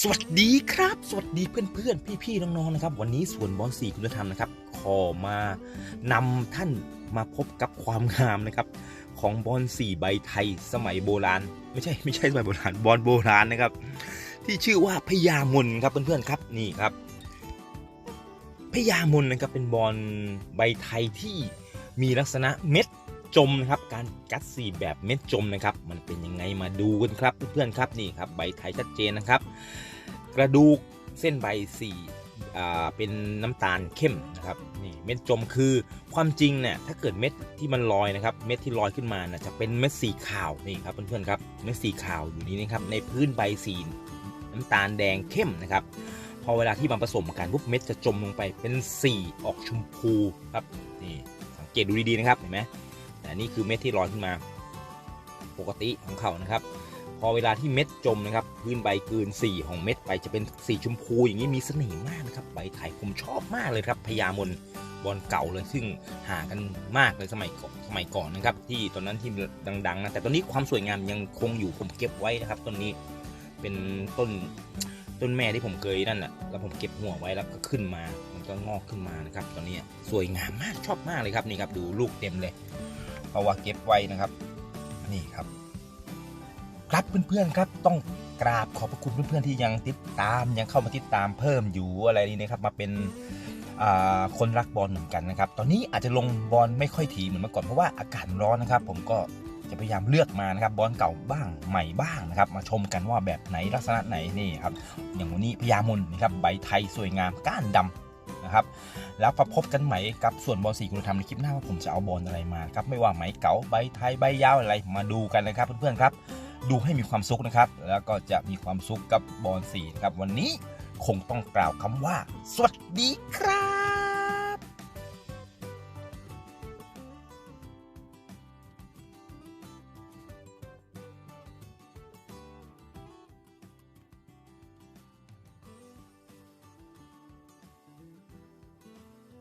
สวัสดีครับ สวัสดีเพื่อนๆ พี่ๆ น้องๆ นะครับ วันนี้สวนบอลสี่คุณธรรมนะครับ ขอมานำท่านมาพบกับความงามนะครับ ของบอลสี่ใบไทยสมัยโบราณ ไม่ใช่ไม่ใช่สมัยโบราณบอลโบราณนะครับ ที่ชื่อว่าพญามนครับเพื่อนๆครับนี่ครับพญามนนะครับเป็นบอลใบไทยที่มีลักษณะเม็ด จมนะครับการกัดสีแบบเม็ดจมนะครับ มันเป็นยังไงมาดูกันครับเพื่อนๆครับนี่ครับใบไทยชัดเจนนะครับ กระดูกเส้นใบสี่เป็นน้ำตาลเข้มนะครับนี่เม็ดจมคือความจริงเนี่ยถ้าเกิดเม็ดที่มันลอยนะครับ เม็ดที่ลอยขึ้นมานะจะเป็นเม็ดสีขาวนี่ครับเพื่อนๆครับเม็ดสีขาวอยู่นี่นะครับในพื้นใบสีน้ำตาลแดงเข้มนะครับพอเวลาที่มันผสมกันปุ๊บเม็ดจะจมลงไปเป็นสีออกชมพูครับนี่สังเกตดูดีๆนะครับเห็นไหม อันนี่คือเม็ดที่ลอยขึ้นมา ปกติของเขานะครับ พอเวลาที่เม็ดจมนะครับ พื้นใบเกินสีของเม็ดไปจะเป็นสีชมพูอย่างนี้มีเสน่ห์มากนะครับใบไทยผมชอบมากเลยครับพญามนบอลเก่าเลยซึ่งหากันมากเลยสมัยก่อนสมัยก่อนนะครับ ที่ตอนนั้นที่ดังๆนะแต่ตอนนี้ความสวยงามยังคงอยู่ผมเก็บไว้นะครับต้นนี้เป็นต้นต้นแม่ที่ผมเคยนั่นแหละแล้วผมเก็บหัวไว้แล้วก็ขึ้นมา มันก็งอกขึ้นมานะครับ ตอนนี้สวยงามมากชอบมากเลยครับนี่ครับดูลูกเต็มเลย เพราะว่าเก็บไว้นะครับ นี่ครับ ครับเพื่อนๆครับต้องกราบขอบพระคุณเพื่อนๆที่ยังติดตามยังเข้ามาติดตามเพิ่มอยู่อะไรนี่นะครับมาเป็นคนรักบอลเหมือนกันนะครับ ตอนนี้อาจจะลงบอลไม่ค่อยถี่เหมือนเมื่อก่อนเพราะว่าอากาศร้อนนะครับ ผมก็จะพยายามเลือกมานะครับบอลเก่าบ้างใหม่บ้างนะครับ มาชมกันว่าแบบไหนลักษณะไหนนี่ครับ อย่างวันนี้พญามนนะครับใบไทยสวยงามก้านดำ นะครับ แล้วพบกันใหม่กับส่วนบอลสีคุณธรรมในคลิปหน้าว่าผมจะเอาบอลอะไรมาครับไม่ว่าไหมเก๋าใบไทยใบยาวอะไรมาดูกันนะครับเพื่อนๆครับดูให้มีความสุขนะครับ แล้วก็จะมีความสุขกับบอลสีนะครับวันนี้คงต้องกล่าวคำว่า สวัสดีครับ